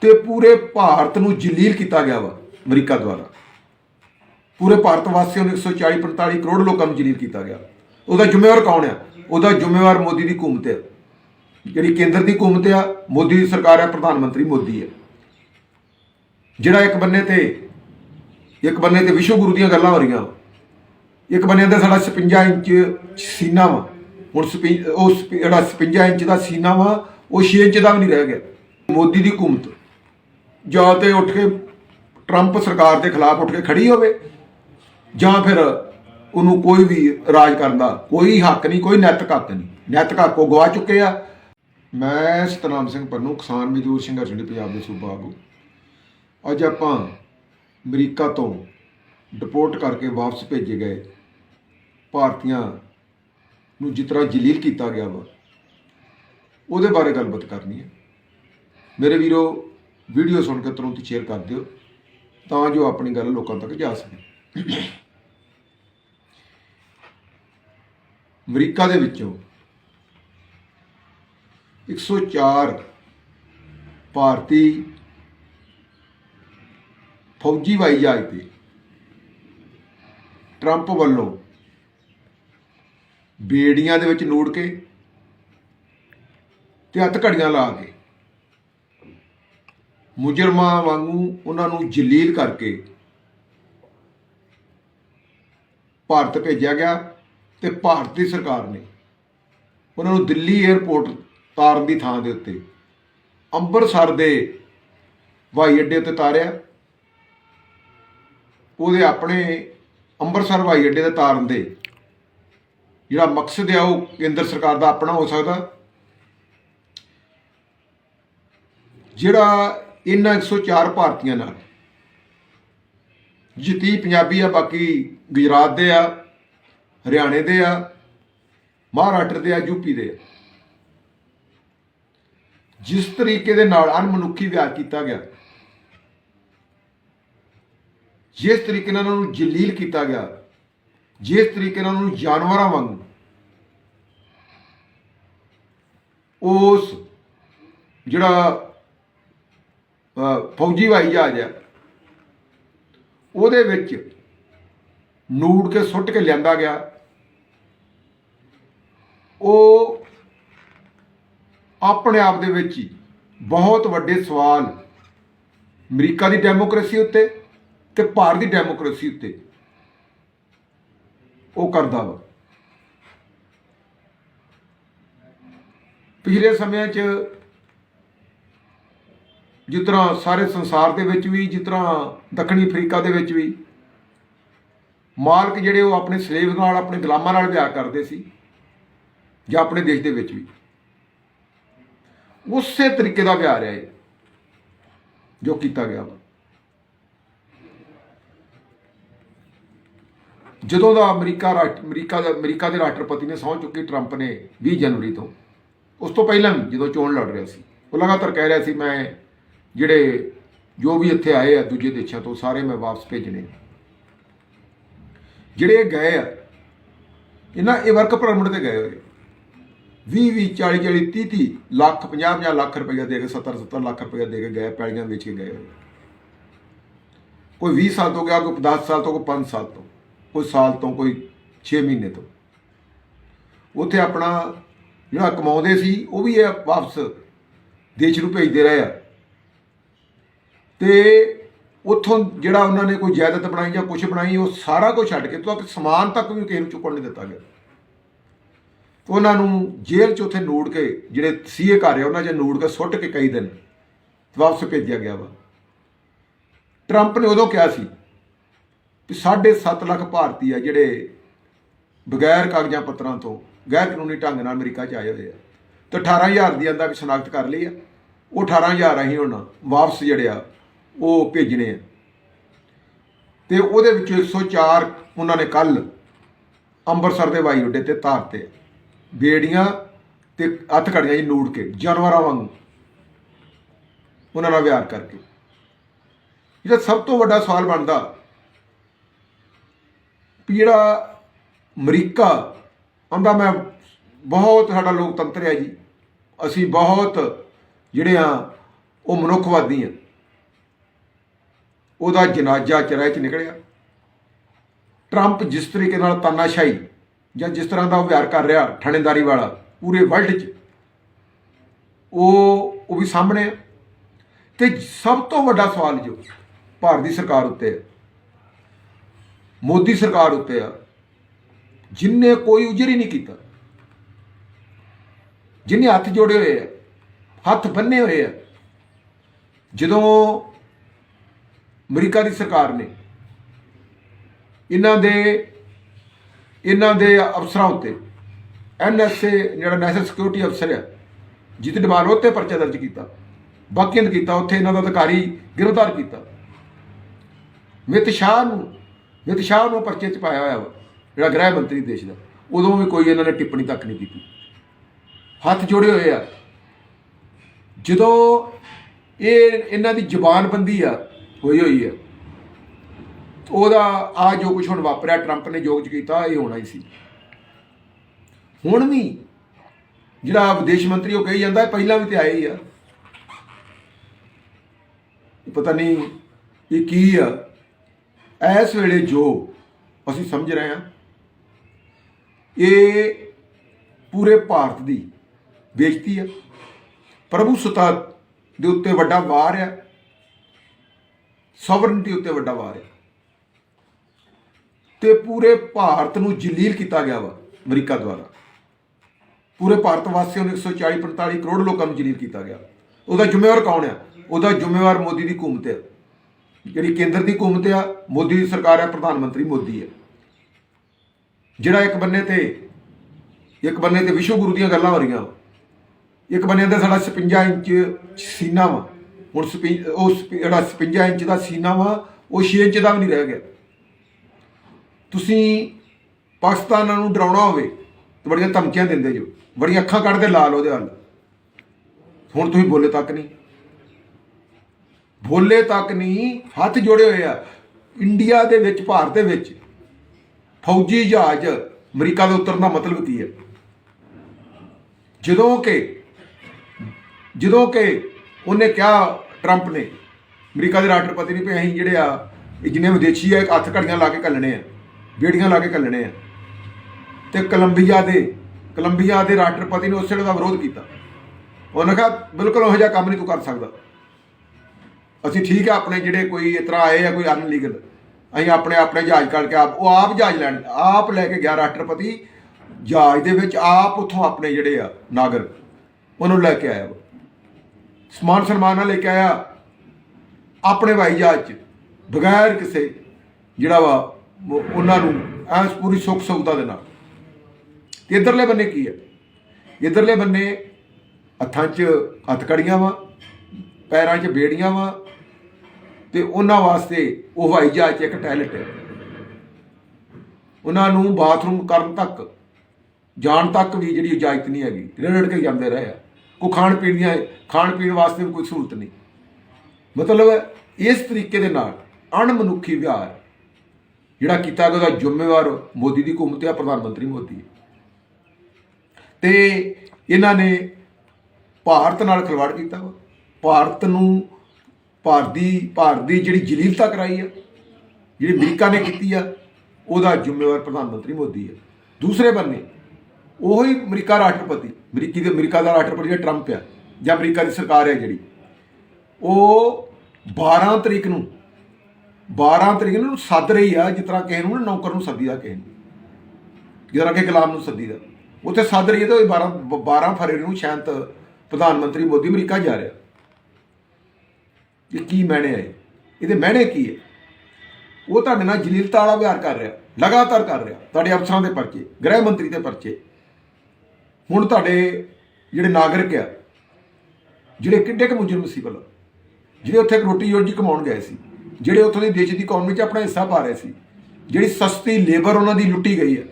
ਤੇ ਪੂਰੇ ਭਾਰਤ ਨੂੰ ਜਲੀਲ ਕੀਤਾ ਗਿਆ ਵਾ ਅਮਰੀਕਾ ਦੁਆਰਾ। ਪੂਰੇ ਭਾਰਤ ਵਾਸੀਆਂ ਨੂੰ 140 45 ਕਰੋੜ ਲੋਕਾਂ ਨੂੰ ਜਲੀਲ ਕੀਤਾ ਗਿਆ। ਉਹਦਾ ਜ਼ਿੰਮੇਵਾਰ ਕੌਣ ਆ? ਉਹਦਾ ਜ਼ਿੰਮੇਵਾਰ ਮੋਦੀ ਦੀ ਹਕੂਮਤ ਹੈ ਜਿਹੜੀ ਕੇਂਦਰ ਦੀ ਹਕੂਮਤ ਆ, ਮੋਦੀ ਦੀ ਸਰਕਾਰ ਹੈ ਪ੍ਰਧਾਨ ਮੰਤਰੀ ਮੋਦੀ ਹੈ ਜਿਹੜਾ ਇੱਕ ਬੰਨੇ ਤੇ, ਇੱਕ ਬੰਨੇ ਤੇ ਵਿਸ਼ਵ ਗੁਰੂ ਦੀਆਂ ਗੱਲਾਂ ਹੋ ਰਹੀਆਂ। ਇੱਕ ਬੰਨੇ ਤੇ ਸਾਡਾ 56 ਇੰਚ ਸੀਨਾ ਵਾ। ਹੁਣ ਸਪਿ- ਉਹ ਜਿਹੜਾ 56 ਇੰਚ ਦਾ ਸੀਨਾ ਵਾ, ਉਹ 6 ਇੰਚ ਦਾ ਵੀ ਨਹੀਂ ਰਹਿ ਗਿਆ। ਮੋਦੀ ਦੀ ਹਕੂਮਤ ਜਾਂ ਤੇ ਉੱਠ ਕੇ ਟਰੰਪ ਸਰਕਾਰ ਦੇ ਖਿਲਾਫ ਉੱਠ ਕੇ ਖੜੀ ਹੋਵੇ, ਜਾਂ ਫਿਰ ਉਹਨੂੰ ਕੋਈ ਵੀ ਰਾਜ ਕਰਨ ਦਾ ਕੋਈ ਹੱਕ ਨਹੀਂ, ਕੋਈ ਨੈਤਿਕ ਹੱਕ ਨਹੀਂ। ਨੈਤਿਕ ਹੱਕ ਉਹ ਗਵਾ ਚੁੱਕੇ ਆ। ਮੈਂ ਸਤਨਾਮ ਸਿੰਘ ਪੰਨੂ, ਕਿਸਾਨ ਮਜ਼ਦੂਰ ਸੰਘਰਸ਼ ਕਮੇਟੀ ਪੰਜਾਬ ਦੇ ਸੂਬਾ ਆਗੂ। ਅੱਜ ਆਪਾਂ ਅਮਰੀਕਾ ਤੋਂ ਡਿਪੋਰਟ ਕਰਕੇ ਵਾਪਸ ਭੇਜੇ ਗਏ ਭਾਰਤੀਆਂ ਨੂੰ ਜਿਸ ਤਰ੍ਹਾਂ ਜਲੀਲ ਕੀਤਾ ਗਿਆ ਵਾ, ਉਹਦੇ ਬਾਰੇ ਗੱਲਬਾਤ ਕਰਨੀ ਹੈ। ਮੇਰੇ ਵੀਰੋ ਵੀਡੀਓ ਸੁਣ ਕੇ ਤੁਰੰਤ ਸ਼ੇਅਰ ਕਰ ਦਿਓ, ਤਾਂ ਜੋ ਆਪਣੀ ਗੱਲ ਲੋਕਾਂ ਤੱਕ ਜਾ ਸਕੇ। ਅਮਰੀਕਾ ਦੇ ਵਿੱਚੋਂ 104 ਭਾਰਤੀ ਫੌਜੀ ਵਾਈ ਜਹਾਜ਼ ਤੇ ਟਰੰਪ ਵੱਲੋਂ ਬੇੜੀਆਂ ਦੇ ਵਿੱਚ ਨੂੜ ਕੇ ਤੇ ਹੱਥ ਘੜੀਆਂ ਲਾ ਕੇ ਮੁਜਰਮਾਂ ਵਾਂਗੂ ਉਹਨਾਂ ਨੂੰ ਜਲੀਲ ਕਰਕੇ ਭਾਰਤ ਭੇਜਿਆ ਗਿਆ ਤੇ ਦੀ ਸਰਕਾਰ ਨੇ ਉਹਨਾਂ ਨੂੰ ਦਿੱਲੀ 에ਅਰਪੋਰਟ ਤਾਰਨ ਦੀ ਥਾਂ ਦੇ ਉੱਤੇ ਅੰਮ੍ਰਿਤਸਰ ਦੇ ਹਵਾਈ ਅੱਡੇ ਉੱਤੇ ਤਾਰਿਆ। ਉਹਦੇ ਆਪਣੇ ਅੰਮ੍ਰਿਤਸਰ ਹਵਾਈ ਅੱਡੇ ਦੇ ਤਾਰਨ ਦੇ। ਜਿਹੜਾ ਮਕਸਦ ਹੈ ਉਹ ਕੇਂਦਰ ਸਰਕਾਰ ਦਾ ਆਪਣਾ ਹੋ ਸਕਦਾ। ਜਿਹੜਾ ਇਹਨਾਂ 104 ਭਾਰਤੀਆਂ ਨਾਲ। ਜਿੱਤੀ ਪੰਜਾਬੀ ਆ, ਬਾਕੀ ਗੁਜਰਾਤ ਦੇ ਆ, ਹਰਿਆਣੇ ਦੇ ਆ, ਮਹਾਰਾਸ਼ਟਰ ਦੇ ਆ ਯੂਪੀ ਦੇ ਆ। ਜਿਸ ਤਰੀਕੇ ਦੇ ਨਾਲ ਅਨਮਨੁੱਖੀ ਵਿਹਾਰ ਕੀਤਾ ਗਿਆ, ਜਿਸ ਤਰੀਕੇ ਨਾਲ ਉਹਨਾਂ ਨੂੰ ਜਲੀਲ ਕੀਤਾ ਗਿਆ, ਜਿਸ ਤਰੀਕੇ ਨਾਲ ਉਹਨਾਂ ਨੂੰ ਜਾਨਵਰਾਂ ਵਾਂਗ, ਉਸ ਜਿਹੜਾ ਫੌਜੀ ਹਵਾਈ ਜਹਾਜ਼ ਆ। ਉਹਦੇ ਵਿੱਚ ਨੂੜ ਕੇ ਸੁੱਟ ਕੇ ਲਿਆਂਦਾ ਗਿਆ। ਉਹ ਆਪਣੇ ਆਪ ਦੇ ਵਿੱਚ ਹੀ ਬਹੁਤ ਵੱਡੇ ਸਵਾਲ ਅਮਰੀਕਾ ਦੀ ਡੈਮੋਕ੍ਰੇਸੀ ਉੱਤੇ ਤੇ ਭਾਰਤ ਦੀ ਡੈਮੋਕ੍ਰੇਸੀ ਉੱਤੇ ਉਹ ਕਰਦਾ ਵਾ। ਪਿਛਲੇ ਸਮਿਆਂ 'ਚ ਜਿਸ ਤਰ੍ਹਾਂ ਸਾਰੇ ਸੰਸਾਰ ਦੇ ਵਿੱਚ ਵੀ, ਜਿਸ ਤਰ੍ਹਾਂ ਦੱਖਣੀ ਅਫਰੀਕਾ ਦੇ ਵਿੱਚ ਵੀ, ਮਾਲਕ ਜਿਹੜੇ ਉਹ ਆਪਣੇ ਸਲੇਵ ਨਾਲ, ਆਪਣੇ ਗੁਲਾਮਾਂ ਨਾਲ ਵਿਆਹ ਕਰਦੇ ਸੀ ਜਾਂ ਆਪਣੇ ਦੇਸ਼ ਦੇ ਵਿੱਚ ਵੀ। ਉਸੇ ਤਰੀਕੇ ਦਾ ਵਿਆਹ ਰਿਹਾ ਹੈ ਜੋ ਕੀਤਾ ਗਿਆ ਵਾ। ਜਦੋਂ ਦਾ ਅਮਰੀਕਾ ਰਾਸ਼ਟ ਅਮਰੀਕਾ ਦਾ, ਅਮਰੀਕਾ ਦੇ ਰਾਸ਼ਟਰਪਤੀ ਨੇ ਸਹੁੰ ਚੁੱਕੀ ਟਰੰਪ ਨੇ 20 ਜਨਵਰੀ ਤੋਂ, ਉਸ ਤੋਂ ਪਹਿਲਾਂ ਵੀ ਜਦੋਂ ਚੋਣ ਲੜ ਰਿਹਾ ਸੀ, ਉਹ ਲਗਾਤਾਰ ਕਹਿ ਰਿਹਾ ਸੀ, ਮੈਂ ਜਿਹੜੇ ਜੋ ਵੀ ਇੱਥੇ ਆਏ ਆ ਦੂਜੇ ਦੇਸ਼ਾਂ ਤੋਂ, ਸਾਰੇ ਮੈਂ ਵਾਪਸ ਭੇਜਣੇ ਜਿਹੜੇ ਇਹ ਗਏ ਆ, ਇਹਨਾਂ, ਇਹ ਵਰਕ ਪਰਮਿਟ ਤੇ ਗਏ ਹੋਏ। 20 20 40 40 30 30 ਲੱਖ 50 50 ਲੱਖ ਰੁਪਈਆ ਦੇ ਕੇ 70 70 ਲੱਖ ਰੁਪਈਆ ਦੇ ਕੇ ਗਏ, ਪੈਲੀਆਂ ਵੇਚ ਕੇ ਗਏ ਹੋਏ। ਕੋਈ 20 ਸਾਲ ਤੋਂ ਗਿਆ, ਕੋਈ 10 ਸਾਲ ਤੋਂ, ਕੋਈ 5 ਸਾਲ ਤੋਂ, ਕੋਈ ਸਾਲ ਤੋਂ, ਕੋਈ 6 ਮਹੀਨੇ ਤੋਂ। ਉੱਥੇ ਆਪਣਾ ਜਿਹੜਾ ਕਮਾਉਂਦੇ ਸੀ, ਉਹ ਵੀ ਇਹ ਵਾਪਸ ਦੇਸ਼ ਨੂੰ ਭੇਜਦੇ ਰਹੇ ਆ। ਤੇ ਉੱਥੋਂ ਜਿਹੜਾ ਉਹਨਾਂ ਨੇ ਕੋਈ ਜਾਇਦਾਦ ਬਣਾਈ ਜਾਂ ਕੁਝ ਬਣਾਈ, ਉਹ ਸਾਰਾ ਕੁਝ ਛੱਡ ਕੇ ਤੱਕ ਸਮਾਨ ਤੱਕ ਵੀ ਕਿਸੇ ਨੂੰ ਚੁੱਕਣ ਨਹੀਂ ਦਿੱਤਾ ਗਿਆ। ਉਹਨਾਂ ਨੂੰ ਜੇਲ੍ਹ 'ਚ ਉੱਥੇ ਨੂੜ ਕੇ, ਜਿਹੜੇ ਸੀਏ ਘਰ ਆ, ਉਹਨਾਂ 'ਚ ਨੂੜ ਕੇ ਸੁੱਟ ਕੇ ਕਈ ਦਿਨ ਵਾਪਸ ਭੇਜਿਆ ਗਿਆ ਵਾ। ਟਰੰਪ ਨੇ ਉਦੋਂ ਕਿਹਾ ਸੀ ਕਿ 7.5 ਲੱਖ ਭਾਰਤੀ ਆ ਜਿਹੜੇ ਬਗੈਰ ਕਾਗਜ਼ਾਂ ਪੱਤਰਾਂ ਤੋਂ, ਗੈਰ ਕਾਨੂੰਨੀ ਢੰਗ ਨਾਲ ਅਮਰੀਕਾ 'ਚ ਆਏ ਹੋਏ ਆ। ਤੇ 18000 ਦੀ ਆਂਦਾ ਵੀ ਸ਼ਨਾਖਤ ਕਰ ਲਈ ਆ। ਉਹ 18000 ਅਸੀਂ ਹੁਣ ਵਾਪਸ ਜਿਹੜੇ ਆ ਉਹ ਭੇਜਣੇ ਆ। ਤੇ ਉਹਦੇ ਵਿੱਚੋਂ 104 ਉਹਨਾਂ ਨੇ ਕੱਲ ਅੰਮ੍ਰਿਤਸਰ ਦੇ ਵਾਈ ਅੱਡੇ ਤੇ ਤਾਰਤੇ ਬੇੜੀਆਂ ਤੇ ਹੱਥ ਘੜੀਆਂ ਜੀ ਨੂੜ ਕੇ ਜਾਨਵਰਾਂ ਵਾਂਗੂ ਉਹਨਾਂ ਨਾਲ ਵਿਹਾਰ ਕਰਕੇ। ਜਿਹੜਾ ਸਭ ਤੋਂ ਵੱਡਾ ਸਵਾਲ ਬਣਦਾ ਵੀ ਜਿਹੜਾ ਅਮਰੀਕਾ ਆਂਦਾ ਮੈਂ ਬਹੁਤ ਸਾਡਾ ਲੋਕਤੰਤਰ ਹੈ ਜੀ। ਅਸੀਂ ਬਹੁਤ ਜਿਹੜੇ ਆ ਉਹ ਮਨੁੱਖਵਾਦੀ ਆ। ਉਹਦਾ ਜਨਾਜ਼ਾ ਚਰਾਏ ਚ ਨਿਕਲਿਆ। ਟਰੰਪ ਜਿਸ ਤਰੀਕੇ ਨਾਲ ਤਾਨਾਸ਼ਾਹੀ ਜਾਂ ਜਿਸ ਤਰ੍ਹਾਂ ਦਾ ਉਹ ਵਿਹਾਰ ਕਰ ਰਿਹਾ ਥਾਣੇਦਾਰੀ ਵਾਲਾ, ਪੂਰੇ ਵਰਲਡ 'ਚ, ਉਹ ਉਹ ਵੀ ਸਾਹਮਣੇ ਆ। ਤੇ ਸਭ ਤੋਂ ਵੱਡਾ ਸਵਾਲ ਜੋ ਭਾਰਤ ਦੀ ਸਰਕਾਰ ਉੱਤੇ ਹੈ ਮੋਦੀ ਸਰਕਾਰ ਉੱਤੇ ਆ ਜਿਨਨੇ ਕੋਈ ਉਜਰ ਹੀ ਨਹੀਂ ਕੀਤਾ ਜਿਨਨੇ ਹੱਥ ਜੋੜੇ ਹੋਏ ਆ, ਹੱਥ ਬੰਨੇ ਹੋਏ ਆ, ਜਦੋਂ ਅਮਰੀਕਾ ਦੀ ਸਰਕਾਰ ਨੇ। ਇਹਨਾਂ ਦੇ ਇਹਨਾਂ ਦੇ ਅਫਸਰਾਂ ਉੱਤੇ ਐਨਐਸਏ ਜਿਹੜਾ ਨੈਸ਼ਨਲ ਸਿਕਿਉਰਿਟੀ ਅਫਸਰ ਹੈ, ਜਿੱਤੇ ਡਿਮਾਲ ਉੱਤੇ ਪਰਚਾ ਦਰਜ ਕੀਤਾ। ਬਾਕੀਆਂ ਨੇ ਕੀਤਾ, ਉੱਥੇ ਇਹਨਾਂ ਦਾ ਅਧਿਕਾਰੀ ਗ੍ਰਿਫਤਾਰ ਕੀਤਾ। ਮਿਤ ਸ਼ਾਹ ਨੂੰ, ਮਿਤ ਸ਼ਾਹ ਨੂੰ ਪਰਚੇ 'ਚ ਪਾਇਆ ਹੋਇਆ ਵਾ, ਜਿਹੜਾ ਗ੍ਰਹਿ ਮੰਤਰੀ ਦੇਸ਼ ਦਾ। ਉਦੋਂ ਵੀ ਕੋਈ ਇਹਨਾਂ ਨੇ ਟਿੱਪਣੀ ਤੱਕ ਨਹੀਂ ਕੀਤੀ। ਹੱਥ ਜੋੜੇ ਹੋਏ ਆ। ਜਦੋਂ ਇਹ, ਇਹਨਾਂ ਦੀ ਜ਼ੁਬਾਨਬੰਦੀ ਆ ਹੋਈ ਹੋਈ ਹੈ। ਉਹਦਾ ਆ ਜੋ ਕੁਝ ਹੁਣ ਵਾਪਰਿਆ ਟਰੰਪ ਨੇ ਜੋ ਕੁਝ ਕੀਤਾ, ਇਹ ਹੋਣਾ ਹੀ ਸੀ। ਹੁਣ ਵੀ ਜਿਹੜਾ ਵਿਦੇਸ਼ ਮੰਤਰੀ ਉਹ ਕਹੀ ਜਾਂਦਾ ਪਹਿਲਾਂ ਵੀ ਤੇ ਆਏ ਹੀ ਆ। ਪਤਾ ਨਹੀਂ ਇਹ ਕੀ ਆ। ਇਸ ਵੇਲੇ ਜੋ ਅਸੀਂ ਸਮਝ ਰਹੇ ਹਾਂ, ਇਹ ਪੂਰੇ ਭਾਰਤ ਦੀ ਬੇਇੱਜ਼ਤੀ ਆ। ਪ੍ਰਭੂ ਸਤਾ ਦੇ ਉੱਤੇ ਵੱਡਾ ਵਾਰ ਆ। ਸੋਵਰਨਟੀ ਉੱਤੇ ਵੱਡਾ ਵਾਰ ਹੈ। ਤੇ ਪੂਰੇ ਭਾਰਤ ਨੂੰ ਜਲੀਲ ਕੀਤਾ ਗਿਆ ਵਾ ਅਮਰੀਕਾ ਦੁਆਰਾ। ਪੂਰੇ ਭਾਰਤ ਵਾਸੀਆਂ ਨੂੰ 140 45 ਕਰੋੜ ਲੋਕਾਂ ਨੂੰ ਜਲੀਲ ਕੀਤਾ ਗਿਆ। ਉਹਦਾ ਜ਼ਿੰਮੇਵਾਰ ਕੌਣ ਆ? ਉਹਦਾ ਜ਼ਿੰਮੇਵਾਰ ਮੋਦੀ ਦੀ ਹਕੂਮਤ ਹੈ ਜਿਹੜੀ ਕੇਂਦਰ ਦੀ ਹਕੂਮਤ ਆ, ਮੋਦੀ ਦੀ ਸਰਕਾਰ ਹੈ ਪ੍ਰਧਾਨ ਮੰਤਰੀ ਮੋਦੀ ਹੈ ਜਿਹੜਾ ਇੱਕ ਬੰਨੇ ਤੇ, ਇੱਕ ਬੰਨੇ ਤੇ ਵਿਸ਼ਵ ਗੁਰੂ ਦੀਆਂ ਗੱਲਾਂ ਹੋ ਰਹੀਆਂ ਵਾ। ਇੱਕ ਬੰਨੇ ਤੇ ਸਾਡਾ 56 ਇੰਚ ਸੀਨਾ ਵਾ। ਹੁਣ ਸਪਿੰ- ਉਹ ਸਪਿ- ਜਿਹੜਾ 56 ਇੰਚ ਦਾ ਸੀਨਾ ਵਾ, ਉਹ 6 ਇੰਚ ਦਾ ਵੀ ਨਹੀਂ ਰਹਿ ਗਿਆ। ਤੁਸੀਂ ਪਾਕਿਸਤਾਨਾਂ ਨੂੰ ਡਰਾਉਣਾ ਹੋਵੇ, ਤੇ ਬੜੀਆਂ ਧਮਕੀਆਂ ਦਿੰਦੇ ਜੋ। ਬੜੀਆਂ ਅੱਖਾਂ ਕੱਢਦੇ ਲਾਲ ਉਹਦੇ ਵੱਲ। ਹੁਣ ਤੁਸੀਂ ਬੋਲੇ ਤੱਕ ਨਹੀਂ। ਬੋਲੇ ਤੱਕ ਨਹੀਂ, ਹੱਥ ਜੋੜੇ ਹੋਏ ਆ। ਇੰਡੀਆ ਦੇ ਵਿੱਚ, ਭਾਰਤ ਦੇ ਵਿੱਚ ਫੌਜੀ ਜਹਾਜ਼ ਅਮਰੀਕਾ ਦੇ ਉਤਰਨ ਦਾ ਮਤਲਬ ਕੀ ਹੈ? ਜਦੋਂ ਕਿ ਜਦੋਂ ਕਿ ਉਹਨੇ ਕਿਹਾ ਟਰੰਪ ਨੇ, ਅਮਰੀਕਾ ਦੇ ਰਾਸ਼ਟਰਪਤੀ ਨੇ ਵੀ ਅਸੀਂ ਜਿਹੜੇ ਆ, ਇਹ ਜਿੰਨੇ ਵਿਦੇਸ਼ੀ ਆ ਹੱਥ ਘੜੀਆਂ ਲਾ ਕੇ ਕੱਲਣੇ ਆ, ਬੇੜੀਆਂ ਲਾ ਕੇ ਕੱਲਣੇ ਆ। ਤੇ ਕੋਲੰਬੀਆ ਦੇ ਕੋਲੰਬੀਆ ਦੇ ਰਾਸ਼ਟਰਪਤੀ ਨੇ ਉਸ ਵੇਲੇ ਦਾ ਵਿਰੋਧ ਕੀਤਾ। ਉਹਨੇ ਕਿਹਾ, ਬਿਲਕੁਲ ਉਹ ਜਿਹਾ ਕੰਮ ਨਹੀਂ ਤੂੰ ਕਰ ਸਕਦਾ। ਅਸੀਂ ਠੀਕ ਆ, ਆਪਣੇ ਜਿਹੜੇ ਕੋਈ ਇਸ ਤਰ੍ਹਾਂ ਆਏ ਆ, ਕੋਈ ਅਨਲੀਗਲ ਅਸੀਂ ਆਪਣੇ ਆਪਣੇ ਜਹਾਜ਼ ਕੱਢ ਕੇ ਆਪ, ਉਹ ਆਪ ਜਹਾਜ਼ ਲੈਣ, ਆਪ ਲੈ ਕੇ ਗਿਆ ਰਾਸ਼ਟਰਪਤੀ। ਜਹਾਜ਼ ਦੇ ਵਿੱਚ ਆਪ ਉੱਥੋਂ ਆਪਣੇ ਜਿਹੜੇ ਆ ਨਾਗਰਿਕ ਉਹਨੂੰ ਲੈ ਕੇ ਆਇਆ। ਵਾ। ਸਮਾਨ ਸਨਮਾਨ ਨਾਲ ਲੈ ਕੇ ਆਇਆ। ਆਪਣੇ ਹਵਾਈ ਜਹਾਜ਼ 'ਚ, ਬਗੈਰ ਕਿਸੇ, ਜਿਹੜਾ ਵਾ ਉਹਨਾਂ ਨੂੰ ਐਸ ਪੂਰੀ ਸੁੱਖ ਸੁਵਿਧਾ ਦੇ ਨਾਲ। ਤੇ ਇਧਰਲੇ ਬੰਨੇ ਕੀ ਹੈ? ਇਧਰਲੇ ਬੰਨੇ ਹੱਥਾਂ 'ਚ ਹੱਥਕੜੀਆਂ ਵਾ, ਪੈਰਾਂ 'ਚ ਬੇੜੀਆਂ ਵਾ, ਤੇ ਉਹਨਾਂ ਵਾਸਤੇ ਉਹ ਹਵਾਈ ਜਹਾਜ਼ 'ਚ ਇੱਕ ਟਾਇਲਟ ਹੈ। ਉਹਨਾਂ ਨੂੰ ਬਾਥਰੂਮ ਕਰਨ ਤੱਕ, ਜਾਣ ਤੱਕ ਵੀ ਜਿਹੜੀ ਇਜਾਜ਼ਤ ਨਹੀਂ ਹੈਗੀ। ਰੜ ਕੇ ਜਾਂਦੇ ਰਹੇ ਆ। ਕੋ ਖਾਣ ਪੀਣ ਦੀਆਂ, ਖਾਣ ਪੀਣ ਵਾਸਤੇ ਵੀ ਕੋਈ ਸਹੂਲਤ ਨਹੀਂ। ਮਤਲਬ ਇਸ ਤਰੀਕੇ ਦੇ ਨਾਲ ਅਣਮਨੁੱਖੀ ਵਿਹਾਰ ਜਿਹੜਾ ਕੀਤਾ ਗਿਆ, ਉਹਦਾ ਜ਼ਿੰਮੇਵਾਰ ਮੋਦੀ ਦੀ ਹਕੂਮਤ ਹੈ ਪ੍ਰਧਾਨ ਮੰਤਰੀ ਮੋਦੀ। ਹੈ ਤੇ ਇਹਨਾਂ ਨੇ ਭਾਰਤ ਨਾਲ ਖਿਲਵਾੜ ਕੀਤਾ ਵਾ। ਭਾਰਤ ਨੂੰ ਭਾਰਤ ਦੀ ਭਾਰਤ ਦੀ ਜਿਹੜੀ ਜਲੀਲਤਾ ਕਰਾਈ ਆ, ਜਿਹੜੀ ਅਮਰੀਕਾ ਨੇ ਕੀਤੀ ਆ, ਉਹਦਾ ਜ਼ਿੰਮੇਵਾਰ ਪ੍ਰਧਾਨ ਮੰਤਰੀ ਮੋਦੀ ਆ। ਦੂਸਰੇ ਬੰਨੇ ਉਹੀ ਅਮਰੀਕਾ ਰਾਸ਼ਟਰਪਤੀ, ਅਮਰੀਕੀ ਦੇ ਅਮਰੀਕਾ ਦਾ ਰਾਸ਼ਟਰਪਤੀ ਜਿਹੜਾ ਟਰੰਪ ਆ, ਜਾਂ ਅਮਰੀਕਾ ਦੀ ਸਰਕਾਰ ਹੈ ਜਿਹੜੀ, ਉਹ 12 ਤਰੀਕ ਨੂੰ 12 ਤਰੀਕ ਨੂੰ ਸੱਦ ਰਹੀ ਆ, ਜਿਸ ਤਰ੍ਹਾਂ ਕਿਸੇ ਨੂੰ ਨੌਕਰ ਨੂੰ ਸੱਦੀਦਾ, ਕਿਸੇ ਨੂੰ। ਜਿਸ ਤਰ੍ਹਾਂ ਕਿ ਗੁਲਾਮ ਨੂੰ ਸੱਦੀਦਾ। ਉੱਥੇ ਸੱਦ ਰਹੀ ਹੈ ਤਾਂ 12 12 ਫਰਵਰੀ ਨੂੰ ਸ਼ਾਂਤ ਪ੍ਰਧਾਨ ਮੰਤਰੀ ਮੋਦੀ ਅਮਰੀਕਾ ਜਾ ਰਿਹਾ। ਇਹ ਕੀ ਮਹਿਣੇ ਆ ਇਹਦੇ ਮਹਿਣੇ ਕੀ ਹੈ ਉਹ ਤੁਹਾਡੇ ਨਾਲ ਜਲੀਲਤਾ ਵਾਲਾ ਵਿਹਾਰ ਕਰ ਰਿਹਾ, ਲਗਾਤਾਰ ਕਰ ਰਿਹਾ, ਤੁਹਾਡੇ ਅਫਸਰਾਂ ਦੇ ਪਰਚੇ, ਗ੍ਰਹਿ ਮੰਤਰੀ ਦੇ ਪਰਚੇ। ਹੁਣ ਤੁਹਾਡੇ ਜਿਹੜੇ ਨਾਗਰਿਕ ਆ, ਜਿਹੜੇ ਕਿੱਡੇ ਕੁ ਮੁਜਰਮ ਸੀ ਜਿਹੜੇ ਉੱਥੇ ਰੋਟੀ ਰੋਜੀ ਕਮਾਉਣ ਗਏ ਸੀ, ਜਿਹੜੇ ਉੱਥੋਂ ਦੀ ਦੇਸ਼ ਦੀ ਇਕਨੋਮੀ 'ਚ ਆਪਣਾ ਹਿੱਸਾ ਪਾ ਰਹੇ ਸੀ, ਜਿਹੜੀ ਸਸਤੀ ਲੇਬਰ ਉਹਨਾਂ ਦੀ ਲੁੱਟੀ ਗਈ ਹੈ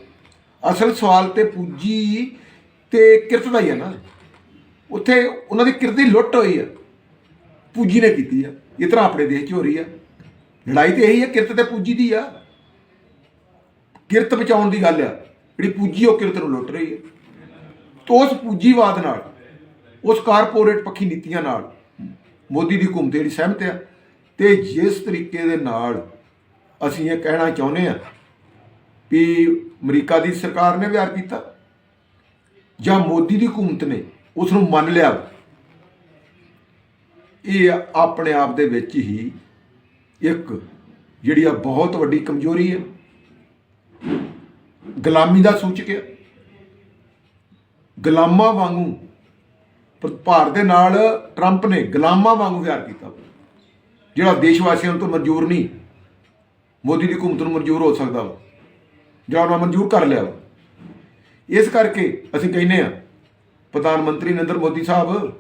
ਅਸਲ ਸਵਾਲ ਤੇ ਪੂੰਜੀ ਤੇ ਕਿਰਤ ਦਾ ਹੀ ਹੈ ਨਾ। ਉੱਥੇ ਉਹਨਾਂ ਦੀ ਕਿਰਤ ਦੀ ਲੁੱਟ ਹੋਈ ਹੈ ਪੂੰਜੀ ਨੇ ਕੀਤੀ ਆ। ਇਹ ਤਰ੍ਹਾਂ ਆਪਣੇ ਦੇਸ਼ 'ਚ ਹੋ ਰਹੀ ਆ। ਲੜਾਈ ਤੇ ਇਹੀ ਹੈ ਕਿਰਤ ਤੇ ਪੂੰਜੀ ਦੀ ਆ। ਕਿਰਤ ਬਚਾਉਣ ਦੀ ਗੱਲ ਆ। ਜਿਹੜੀ ਪੂੰਜੀ ਉਹ ਕਿਰਤ ਨੂੰ ਲੁੱਟ ਰਹੀ ਹੈ ਤੋਂ ਉਸ ਪੂਜੀਵਾਦ ਨਾਲ, ਉਸ ਕਾਰਪੋਰੇਟ ਪੱਖੀ ਨੀਤੀਆਂ ਨਾਲ ਮੋਦੀ ਦੀ ਹਕੂਮਤ ਜਿਹੜੀ ਸਹਿਮਤ ਆ। ਤੇ ਜਿਸ ਤਰੀਕੇ ਦੇ ਨਾਲ ਅਸੀਂ ਇਹ ਕਹਿਣਾ ਚਾਹੁੰਦੇ ਆ ਵੀ ਅਮਰੀਕਾ ਦੀ ਸਰਕਾਰ ਨੇ ਵਿਹਾਰ ਕੀਤਾ ਜਾਂ ਮੋਦੀ ਦੀ ਹਕੂਮਤ ਨੇ ਉਸ ਨੂੰ ਮੰਨ ਲਿਆ। ਇਹ ਆਪਣੇ ਆਪ ਦੇ ਵਿੱਚ ਹੀ ਇੱਕ ਜਿਹੜੀ ਆ ਬਹੁਤ ਵੱਡੀ ਕਮਜ਼ੋਰੀ ਹੈ ਗੁਲਾਮੀ ਦਾ ਸੂਚਕ ਹੈ ਗੁਲਾਮਾਂ ਵਾਂਗੂ ਭਾਰਤ ਦੇ ਨਾਲ ਟਰੰਪ ਨੇ ਗੁਲਾਮਾਂ ਵਾਂਗੂ ਵਿਹਾਰ ਕੀਤਾ। ਜਿਹੜਾ ਦੇਸ਼ ਵਾਸੀਆਂ ਤੋਂ ਮਨਜ਼ੂਰ ਨਹੀਂ, ਮੋਦੀ ਦੀ ਹਕੂਮਤ ਨੂੰ ਮਨਜ਼ੂਰ ਹੋ ਸਕਦਾ ਵਾ, ਜਾਂ ਉਹਨਾਂ ਮਨਜ਼ੂਰ ਕਰ ਲਿਆ ਵਾ। ਇਸ ਕਰਕੇ ਅਸੀਂ ਕਹਿੰਦੇ ਆ ਪ੍ਰਧਾਨ ਮੰਤਰੀ ਨਰਿੰਦਰ ਮੋਦੀ ਸਾਹਿਬ,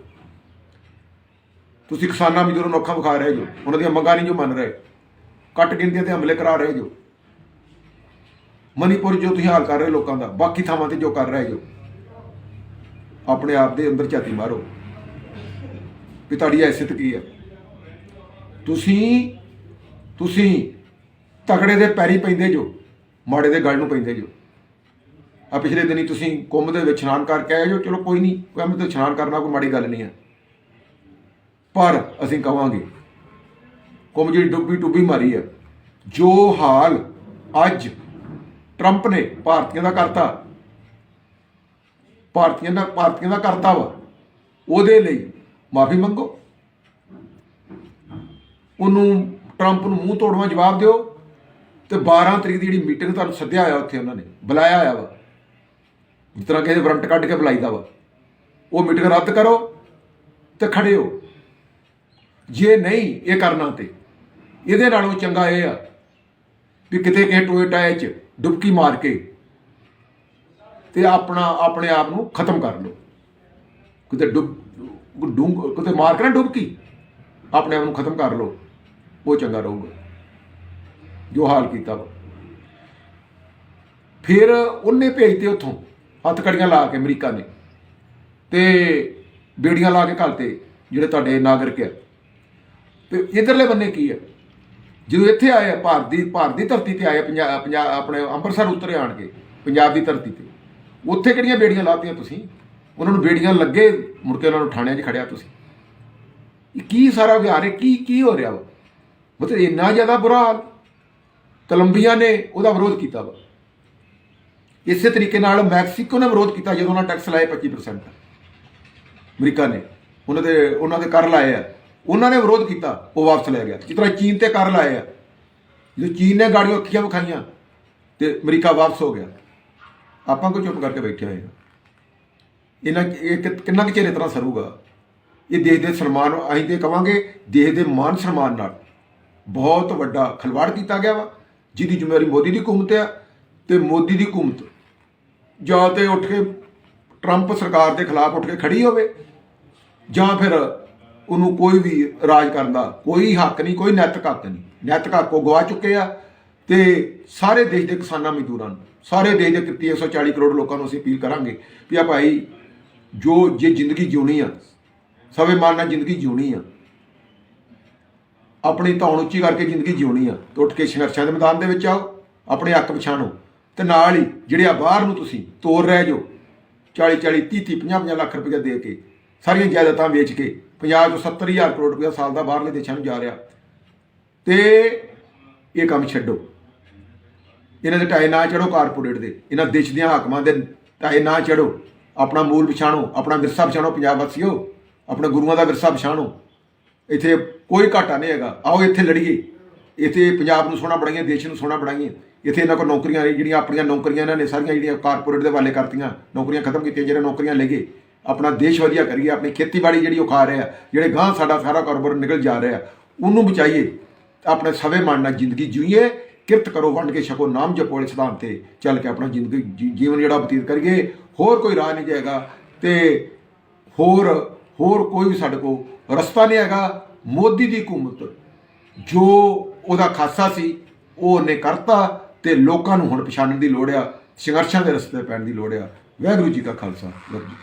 ਤੁਸੀਂ ਕਿਸਾਨਾਂ ਮਜ਼ਦੂਰਾਂ ਨੂੰ ਅੱਖਾਂ ਵਿਖਾ ਰਹੇ ਜੋ, ਉਹਨਾਂ ਦੀਆਂ ਮੰਗਾਂ ਨਹੀਂ ਜੋ ਮੰਨ ਰਹੇ ਕੱਟ ਗਿਣਤੀਆਂ ਤੇ ਹਮਲੇ ਕਰਾ ਰਹੇ ਜੋ। ਮਨੀਪੁਰ ਜੋ ਤੁਸੀਂ ਹਾਲ ਕਰ ਰਹੇ ਲੋਕਾਂ ਦਾ, ਬਾਕੀ ਥਾਵਾਂ ਤੇ ਜੋ ਕਰ ਰਹੇ ਜੋ। ਆਪਣੇ ਆਪ ਦੇ ਅੰਦਰ ਝਾਤੀ ਮਾਰੋ ਵੀ ਤੁਹਾਡੀ ਹੈਸੀਅਤ ਕੀ ਹੈ। ਤੁਸੀਂ ਤੁਸੀਂ ਤਕੜੇ ਦੇ ਪੈਰੀ ਪੈਂਦੇ ਜੋ, ਮਾੜੇ ਦੇ ਗਲ ਨੂੰ ਪੈਂਦੇ ਜੋ। ਆ ਪਿਛਲੇ ਦਿਨੀ ਤੁਸੀਂ ਕੁੰਭ ਦੇ ਵਿੱਚ ਇਸ਼ਨਾਨ ਕਰਕੇ ਆਏ ਜੋ, ਚਲੋ ਕੋਈ ਨਹੀਂ, ਕੋਈ ਮੈਂ ਇਸ਼ਨਾਨ ਕਰਨਾ ਕੋਈ ਮਾੜੀ ਗੱਲ ਨਹੀਂ ਹੈ। ਪਰ ਅਸੀਂ ਕਵਾਂਗੇ, ਕੁੰਭ ਜਿਹੜੀ ਡੁੱਬੀ ਟੁੱਬੀ ਮਾਰੀ ਹੈ। ਜੋ ਹਾਲ ਅੱਜ ਟਰੰਪ ਨੇ ਭਾਰਤੀਆਂ ਦਾ ਕਰਤਾ ਭਾਰਤੀਆਂ ਦਾ ਭਾਰਤੀਆਂ ਦਾ ਕਰਤਾ ਵਾ। ਉਹਦੇ ਲਈ ਮਾਫੀ ਮੰਗੋ। ਉਹਨੂੰ ਟਰੰਪ ਨੂੰ ਮੂੰਹ ਤੋੜਵਾ ਜਵਾਬ ਦਿਓ। ਤੇ 12 ਤਰੀਕ ਦੀ ਜਿਹੜੀ ਮੀਟਿੰਗ ਤੁਹਾਨੂੰ ਸੱਦਿਆ ਹੋਇਆ ਉੱਥੇ ਉਹਨਾਂ ਨੇ, ਬੁਲਾਇਆ ਹੋਇਆ ਵਾ। ਜਿਸ ਤਰ੍ਹਾਂ ਕਿਸੇ ਵਰੰਟ ਕੱਢ ਕੇ ਬੁਲਾਈਦਾ ਵਾ। ਉਹ ਮੀਟਿੰਗ ਰੱਦ ਕਰੋ ਤੇ ਖੜੇ ਹੋ। ਜੇ ਨਹੀਂ ਇਹ ਕਰਨਾ ਤੇ, ਇਹਦੇ ਨਾਲੋਂ ਚੰਗਾ ਇਹ ਆ ਵੀ ਕਿਤੇ ਕਿਸੇ ਟੋਏ ਟਾਏ 'ਚ ਡੁਬਕੀ ਮਾਰ ਕੇ ਤੇ ਆਪਣਾ ਆਪਣੇ ਆਪ ਨੂੰ ਖਤਮ ਕਰ ਲਓ। ਕਿਤੇ ਡੁੱਬ ਡੂੰਗ ਕਿਤੇ ਮਾਰ ਕੇ ਨਾ ਡੁਬਕੀ ਆਪਣੇ ਆਪ ਨੂੰ ਖਤਮ ਕਰ ਲਓ। ਉਹ ਚੰਗਾ ਰਹੂਗਾ। ਜੋ ਹਾਲ ਕੀਤਾ ਵਾ। ਫਿਰ ਉਹਨੇ ਭੇਜਤੇ ਉੱਥੋਂ। ਹੱਥਕੜੀਆਂ ਲਾ ਕੇ ਅਮਰੀਕਾ ਨੇ। ਤੇ ਬੇੜੀਆਂ ਲਾ ਕੇ ਘਲਤੇ ਜਿਹੜੇ ਤੁਹਾਡੇ ਨਾਗਰਿਕ ਆ। ਤੇ ਇਧਰਲੇ ਬੰਨੇ ਕੀ ਹੈ ਜਦੋਂ ਇੱਥੇ ਆਏ ਆ ਭਾਰਤ ਦੀ ਭਾਰਤ ਦੀ ਧਰਤੀ ਤੇ ਆਏ ਆ, ਪੰਜਾਬ ਆਪਣੇ ਅੰਮ੍ਰਿਤਸਰ ਉਤਰੇ ਆਣ ਕੇ ਪੰਜਾਬ ਦੀ ਧਰਤੀ ਤੇ। ਉੱਥੇ ਕਿਹੜੀਆਂ ਬੇੜੀਆਂ ਲਾਤੀਆਂ ਤੁਸੀਂ? ਉਹਨਾਂ ਨੂੰ ਬੇੜੀਆਂ ਲੱਗੇ ਮੁੜ ਕੇ ਉਹਨਾਂ ਨੂੰ ਥਾਣਿਆਂ 'ਚ ਖੜਿਆ ਤੁਸੀਂ। ਇਹ ਕੀ ਸਾਰਾ ਵਿਹਾਰ ਹੈ? ਕੀ ਕੀ ਹੋ ਰਿਹਾ ਵਾ? ਮਤਲਬ ਇੰਨਾ ਜ਼ਿਆਦਾ ਬੁਰਾ ਹਾਲ। ਕੋਲੰਬੀਆ ਨੇ ਉਹਦਾ ਵਿਰੋਧ ਕੀਤਾ ਵਾ। ਇਸੇ ਤਰੀਕੇ ਨਾਲ ਮੈਕਸੀਕੋ ਨੇ ਵਿਰੋਧ ਕੀਤਾ ਜਦੋਂ ਉਹਨਾਂ ਟੈਕਸ ਲਾਏ 25% ਅਮਰੀਕਾ ਨੇ। ਉਹਨਾਂ ਦੇ ਉਹਨਾਂ ਦੇ ਕਰ ਲਾਏ ਆ। ਉਹਨਾਂ ਨੇ ਵਿਰੋਧ ਕੀਤਾ, ਉਹ ਵਾਪਸ ਲੈ ਗਿਆ। ਜਿਸ ਤਰ੍ਹਾਂ ਚੀਨ ਤੇ ਕਰ ਲਾਏ ਆ। ਜਦੋਂ ਚੀਨ ਨੇ ਗਾੜੀਆਂ ਅੱਖੀਆਂ ਵਿਖਾਈਆਂ ਤੇ ਅਮਰੀਕਾ ਵਾਪਸ ਹੋ ਗਿਆ। ਆਪਾਂ ਕੋ ਚੁੱਪ ਕਰਕੇ ਬੈਠੇ ਹੋਏ ਆ? ਇਹਨਾਂ ਇਹ ਕਿ- ਕਿੰਨਾ ਕੁ ਚਿਰ ਇਸ ਤਰ੍ਹਾਂ ਸਰੂਗਾ? ਇਹ ਦੇਸ਼ ਦੇ ਸਨਮਾਨ ਅਸੀਂ ਤੇ ਕਵਾਂਗੇ, ਦੇਸ਼ ਦੇ ਮਾਨ ਸਨਮਾਨ ਨਾਲ। ਬਹੁਤ ਵੱਡਾ ਖਿਲਵਾੜ ਕੀਤਾ ਗਿਆ ਵਾ, ਜਿਹਦੀ ਜ਼ਿੰਮੇਵਾਰੀ ਮੋਦੀ ਦੀ ਹਕੂਮਤ ਆ ਤੇ ਮੋਦੀ ਦੀ ਹਕੂਮਤ ਜਾਂ ਤੇ ਉੱਠ ਕੇ ਟਰੰਪ ਸਰਕਾਰ ਦੇ ਖਿਲਾਫ ਉੱਠ ਕੇ ਖੜੀ ਹੋਵੇ, ਜਾਂ ਫਿਰ ਉਹਨੂੰ ਕੋਈ ਵੀ ਰਾਜ ਕਰਨ ਦਾ ਕੋਈ ਹੱਕ ਨਹੀਂ, ਕੋਈ ਨੈਤਿਕ ਹੱਕ ਨਹੀਂ। ਨੈਤਿਕ ਹੱਕ ਉਹ ਗਵਾ ਚੁੱਕੇ ਆ। ਤੇ ਸਾਰੇ ਦੇਸ਼ ਦੇ ਕਿਸਾਨਾਂ ਮਜ਼ਦੂਰਾਂ ਨੂੰ, ਸਾਰੇ ਦੇਸ਼ ਦੇ 340 ਕਰੋੜ ਲੋਕਾਂ ਨੂੰ ਅਸੀਂ ਅਪੀਲ ਕਰਾਂਗੇ ਵੀ ਆ ਭਾਈ ਜੋ ਜੇ ਜ਼ਿੰਦਗੀ ਜਿਉਣੀ ਆ ਸਵੇ ਮਾਨ ਨਾਲ ਜ਼ਿੰਦਗੀ ਜਿਉਣੀ ਆ, ਆਪਣੀ ਧੌਣ ਉੱਚੀ ਕਰਕੇ ਜ਼ਿੰਦਗੀ ਜਿਉਣੀ ਆ, ਤੇ ਉੱਠ ਕੇ ਸੰਘਰਸ਼ਾਂ ਦੇ ਮੈਦਾਨ ਦੇ ਵਿੱਚ ਆਓ, ਆਪਣੇ ਹੱਕ ਪਛਾਣੋ, ਤੇ ਨਾਲ ਹੀ ਜਿਹੜੇ ਆ ਬਾਹਰ ਨੂੰ ਤੁਸੀਂ ਤੋੜ ਰਹਿ ਜੋ 40 40 30 30 50 50 ਲੱਖ ਰੁਪਏ ਦੇ ਕੇ, ਸਾਰੀਆਂ ਜਾਇਦਾਦਾਂ ਵੇਚ ਕੇ ਪੰਜਾਬ ਤੋਂ 70000 ਕਰੋੜ ਰੁਪਏ ਸਾਲ ਦਾ ਬਾਹਰਲੇ ਦੇਸ਼ਾਂ ਨੂੰ ਜਾ ਰਿਹਾ, ਤੇ ਇਹ ਕੰਮ ਛੱਡੋ। ਇਹਨਾਂ ਦੇ ਢਾਏ ਨਾ ਚੜੋ ਕਾਰਪੋਰੇਟ ਦੇ, ਇਹਨਾਂ ਦੇਸ਼ ਦੀਆਂ ਹਾਕਮਾਂ ਦੇ ਢਾਏ ਨਾ ਚੜੋ ਆਪਣਾ ਮੂਲ ਪਛਾਣੋ, ਆਪਣਾ ਵਿਰਸਾ ਪਛਾਣੋ ਪੰਜਾਬ ਵਾਸੀਓ, ਆਪਣੇ ਗੁਰੂਆਂ ਦਾ ਵਿਰਸਾ ਪਛਾਣੋ। ਇੱਥੇ ਕੋਈ ਘਾਟਾ ਨਹੀਂ ਹੈਗਾ। ਆਓ ਇੱਥੇ ਲੜੀਏ। ਇੱਥੇ ਪੰਜਾਬ ਨੂੰ ਸੋਹਣਾ ਬਣਾਈਏ, ਦੇਸ਼ ਨੂੰ ਸੋਹਣਾ ਬਣਾਈਏ। ਇੱਥੇ ਇਹਨਾਂ ਕੋਲ ਨੌਕਰੀਆਂ ਜਿਹੜੀਆਂ ਆਪਣੀਆਂ ਨੌਕਰੀਆਂ ਇਹਨਾਂ ਨੇ ਸਾਰੀਆਂ ਜਿਹੜੀਆਂ ਕਾਰਪੋਰੇਟ ਦੇ ਵਾਲੇ ਕਰਤੀਆਂ, ਨੌਕਰੀਆਂ ਖਤਮ ਕੀਤੀਆਂ, ਜਿਹੜੇ ਨੌਕਰੀਆਂ ਲੈ ਗਏ। ਆਪਣਾ ਦੇਸ਼ ਵਧੀਆ ਕਰੀਏ, ਆਪਣੀ ਖੇਤੀਬਾੜੀ ਜਿਹੜੀ ਉਹ ਖਾ ਰਿਹਾ, ਜਿਹੜੇ ਗਾਂ ਸਾਡਾ ਸਾਰਾ ਕਾਰੋਬਾਰ ਨਿਕਲ ਜਾ ਰਿਹਾ, ਉਹਨੂੰ ਬਚਾਈਏ। ਆਪਣੇ ਸਵੇ ਮਨ ਨਾਲ ਜ਼ਿੰਦਗੀ ਜੀਈਏ। ਕਿਰਤ ਕਰੋ, ਵੰਡ ਕੇ ਛਕੋ, ਨਾਮ ਜਪੋ ਵਾਲੇ ਸਿਧਾਂਤ ਤੇ ਚੱਲ ਕੇ ਆਪਣਾ ਜ਼ਿੰਦਗੀ ਜੀਵਨ ਜਿਹੜਾ ਬਤੀਤ ਕਰੀਏ। ਹੋਰ ਕੋਈ ਰਾਹ ਨਹੀਂ ਜਾਏਗਾ ਤੇ ਹੋਰ ਹੋਰ ਕੋਈ ਵੀ ਸਾਡੇ ਕੋਲ ਰਸਤਾ ਨਹੀਂ ਹੈਗਾ। ਮੋਦੀ ਦੀ ਹਕੂਮਤ ਜੋ ਉਹਦਾ ਖਾਸਾ ਸੀ, ਉਹ ਉਹਨੇ ਕਰਤਾ ਤੇ ਲੋਕਾਂ ਨੂੰ ਹੁਣ ਪਛਾਣਨ ਦੀ ਲੋੜ ਆ, ਸੰਘਰਸ਼ਾਂ ਦੇ ਰਸਤੇ ਪੈਣ ਦੀ ਲੋੜ ਆ। ਵਾਹਿਗੁਰੂ ਜੀ ਕਾ ਖਾਲਸਾ, ਵਾਹਿਗੁਰੂ ਜੀ